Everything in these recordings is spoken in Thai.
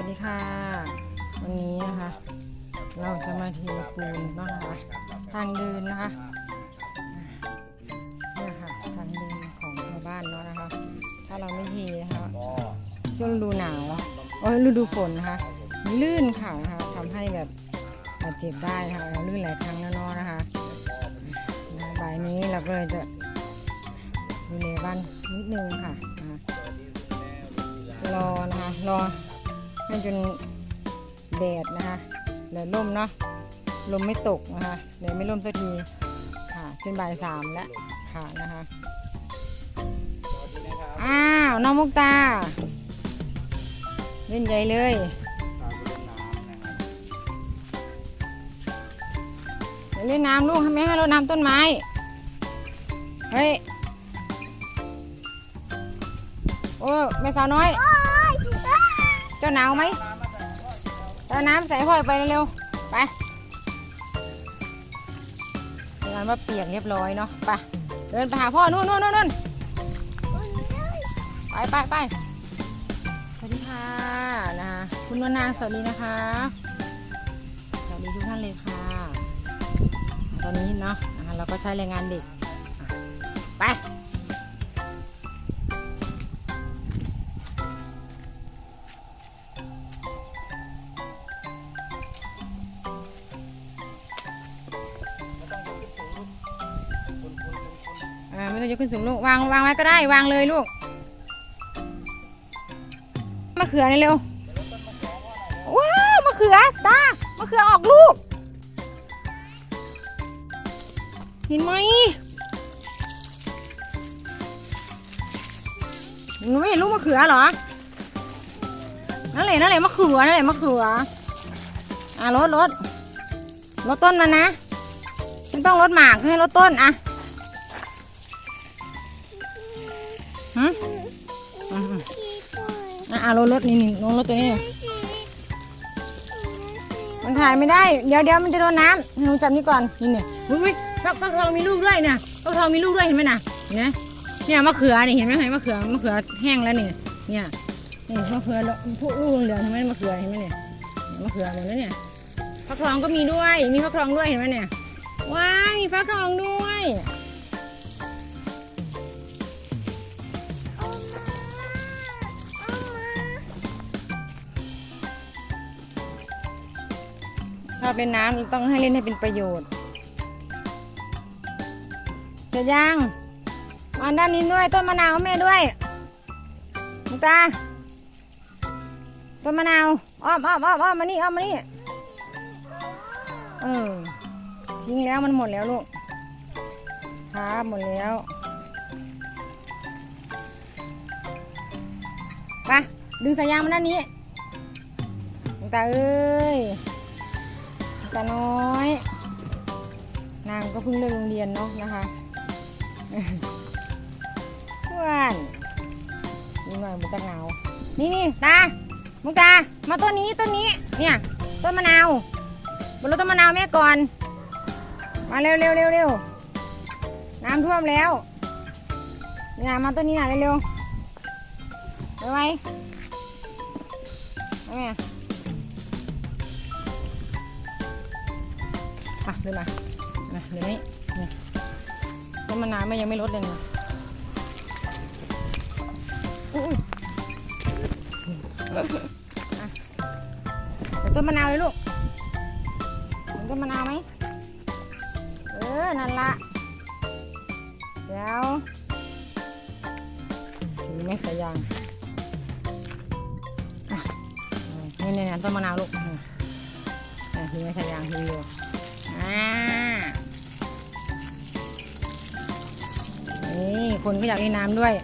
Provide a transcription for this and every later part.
วัสดีค่ะ วันนี้นะคะ เราจะมาเทปูนนะคะทางเดินนะคะเนี่ยค่ะทางเดินของชาวบ้านเนาะนะคะ ถ้าเราไม่เทนะคะช่วงฤดูหนาวโอ้ยฤดูฝนนะคะลื่นค่ะนะคะทำให้แบบบาดเจ็บได้ค่ะเราลื่นหลายครั้งแล้วเนาะนะคะบ่ายนี้เราก็เลยจะดูแลบ้านนิดนึงค่ะนะคะรอนะคะรอ ให้จนแดดนะคะเหลือลมเนาะลมไม่ตกนะคะเลยไม่ลมสักทีค่ะจนบ่ายสามแล้วค่ะนะคะอ้าวน้องมุกตา เล่นใหญ่เลยเดี๋ยวเล่นน้ำลูกทำไมให้เราน้ำต้นไม้ เฮ้ย โอ้แม่สาวน้อย เจ้าหนาวไหมเจ้าน้ำใส่พ่อยไปเร็วๆไปเดี๋ยวกันว่าเปียกเรียบร้อยเนาะไปเดินไปหาพ่อนู่นนู่นนู่นนู่นไปไปไปสวัสดีค่ะนะคุณนวลนางสวัสดีนะคะ สวัสดีทุกท่านเลยค่ะ ตอนนี้เนาะนะคะเราก็ใช้แรงงานเด็ก ไป ไม่ต้องยกขึ้นสูงลูกวางวางไว้ก็ได้วางเลยลูกมะเขือนี่เร็วว้าวมะเขือตามะเขือออกลูก เห็นไหมหนูไม่เห็นลูกมะเขือเหรอ นั่นแหละนั่นแหละมะเขือนั่นแหละมะเขือ อะรถรถรถต้นมันนะไม่ต้องรถหมากให้รถต้นอะ ฮะอ่าอะอะรถรถนี่นี่ลงรถตัวนี้นี่มันถ่ายไม่ได้ เดี๋ยวเดี๋ยวมันจะโดนน้ำให้หนูจับนี่ก่อน นี่เนี่ยอุ้ยอุ้ยฟักฟักทองมีลูกด้วยนะฟักทองมีลูกด้วยเห็นไหมนะเห็นไหมเนี่ยมะเขือนี่เห็นไหมเห็นมะเขือมะเขือแห้งแล้วนี่เนี่ยนี่มะเขือพวกลูกเหลืองๆเห็นไหมมะเขือเห็นไหมเนี่ยมะเขือหมดแล้วเนี่ยฟักทองก็มีด้วย มีฟักทองด้วยเห็นไหมเนี่ยว้ายมีฟักทองด้วย อบเล่นน้ำต้องให้เล่นให้เป็นประโยชน์เสร็จยังมาด้านนี้ด้วยต้นมะนาวแม่ด้วยมุตาต้นมะนาวอ้อมอ้อมอ้อมอ้อมมานี่อ้อมมานี่เออทิ้งแล้วมันหมดแล้วลูกครับหมดแล้วไปดึงสายยางมาด้านนี้ตาเอ้ย ตาน้อย นางก็เพิ่งเลิกโรงเรียนเนาะนะคะเพื่อนนี่หน่อยมันจะเหงา นี่นี่ตามุกตา มาต้นนี้ต้นนี้ เนี่ยต้นมะนาวบนรถต้นมะนาวแม่ก่อน มาเร็วเร็วเร็วเร็วน้ำท่วมแล้วนี่ยมาต้นนี้หน่อยเร็วๆไปไว้ไปไง อะดินมามาเดี๋ยวนี้นี่ต้นมะนาวแม่ยังไม่ลดเลยนะอุ้ยอะต้นมะนาวเลยลูกเห็นต้นมะนาวไหมเออ นั่นละเดี๋ยวมีแม่สายยางอ่นี่นี่ต้นมะนาวลูกนี่อะทีแม่สายยางทีอยู่ นี่คนก็อยากเล่นน้ำด้วย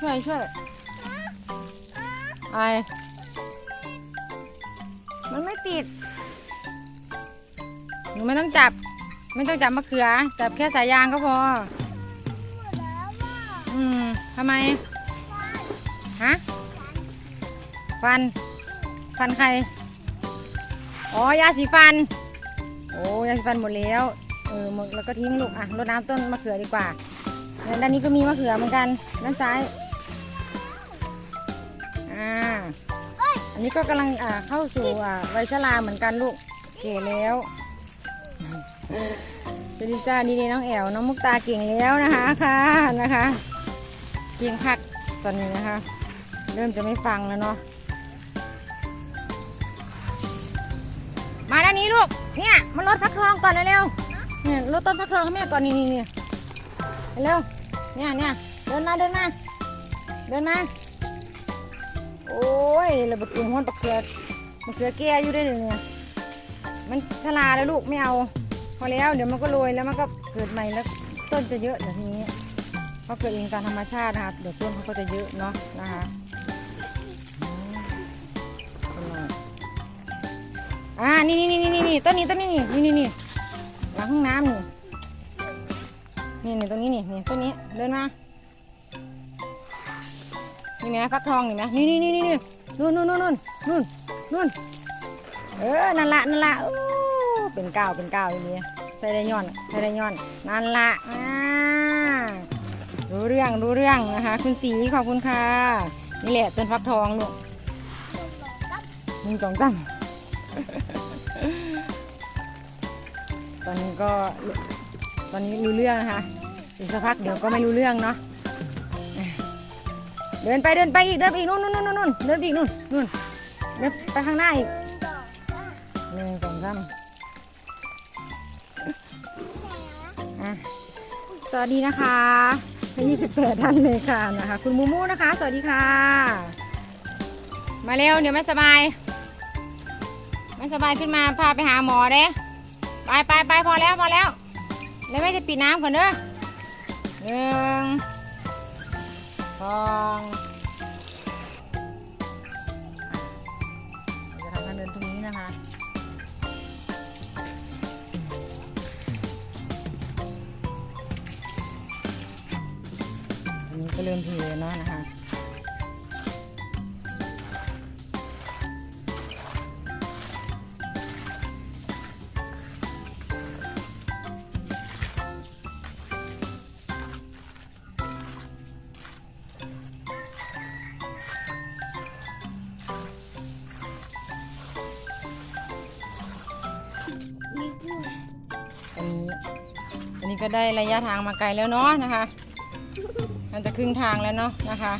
ช่วยช่วยไอมันไม่ติด หนูไม่ต้องจับ ไม่ต้องจับมะเขือ จับแค่สายยางก็พอ ทำไม ฮะ ฟัน ฟันใคร อ๋อ ยาสีฟัน โอ้ ยาสีฟันหมดแล้ว เออหมดแล้วก็ทิ้งลูก อะ รดน้ำต้นมะเขือดีกว่า ด้านนี้ก็มีมะเขือเหมือนกัน ด้านซ้าย อ่า อันนี้ก็กำลังอ่าเข้าสู่อ่าวัยชราเหมือนกันลูก เก๋แล้วสวัสดีจ้าดีดีน้องแอวน้องมุกตาเก่งแล้วนะคะค่ะนะคะ ก่งคักตอนนี้นะคะ เริ่มจะไม่ฟังแล้วเนาะมาด้านนี้ลูกเนี่ยมาลดฟักทองก่อนเร็วๆเนี่ยลดต้นฟักทองให้แม่ก่อนนี่นี่เร็วเนี่ยเนี่ยเดินมาเดินมาเดินมาโอ้ยระเบิดอุ่นห้วนปลาเขือมะเขือแก่อยู่ได้เลยเนี่ยมันชราแล้วลูกไม่เอา พอแล้วเดี๋ยวมันก็โรยแล้วมันก็เกิดใหม่แล้วต้นจะเยอะเดี๋ยวทีนี้ เพราเกิดเองตามธรรมชาตินะคะเดี๋ยวต้นเขาก็จะเยอะเนาะนะคะอืมอร่ออ่านี่นี่นี่นี่นี่ต้นนี้ต้นนี้นี่นี่นี่นี่หลังห้องน้ำนี่นี่นี่ต้นนี้นี่นี่ต้นนี้เดินมานี่ไหมฟักทองนี่ไหมนี่นี่นี่นี่นี่นู่นนู่นนู่นนู่นนู่นนู่นเออนั่นละนั่นละเป็นก้าวเป็นก้าวอย่างนี้ใส่ได้ย้อนใส่ได้ย้อนนั่นละอ่า รู้เรื่องรู้เรื่องนะคะ คุณสีขอบคุณค่ะนี่แหละต้นฟักทองลูกหนึ่งสองตั้งตอนนี้ก็ตอนนี้รู้เรื่องนะคะอีกสักพักเดี๋ยวก็ไม่รู้เรื่องเนาะเดินไปเดินไปอีกเดินไปอีกนู่นนู่นนู่นนู่นเดินไปอีกนู่นนู่นเดินไปข้างหน้าอีกหนึ่งสองสามสวัสดีนะคะ ยี่สิบแปดท่านเลยค่ะนะคะ คุณมูมูนะคะ สวัสดีค่ะ มาเร็วเดี๋ยวไม่สบาย ไม่สบายขึ้นมาพาไปหาหมอเด้ไปไปไปพอแล้วพอแล้ว แล้วแม่จะปิดน้ำก่อนเด้อหนึ่งสอง ก็เริ่มเทแล้วเนาะนะคะอันนี้อันนี้ก็ได้ระยะทางมาไกลแล้วเนาะนะคะ มันจะครึ่งทางแล้วเนาะนะคะ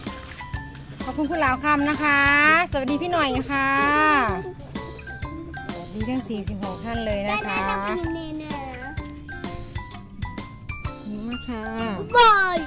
ขอบคุณคุณลาวคำนะคะ สวัสดีพี่หน่อยค่ะ สวัสดีทั้ง 46 ท่านเลยนะคะได้ๆๆๆๆขอบคุณมากค่ะ บอย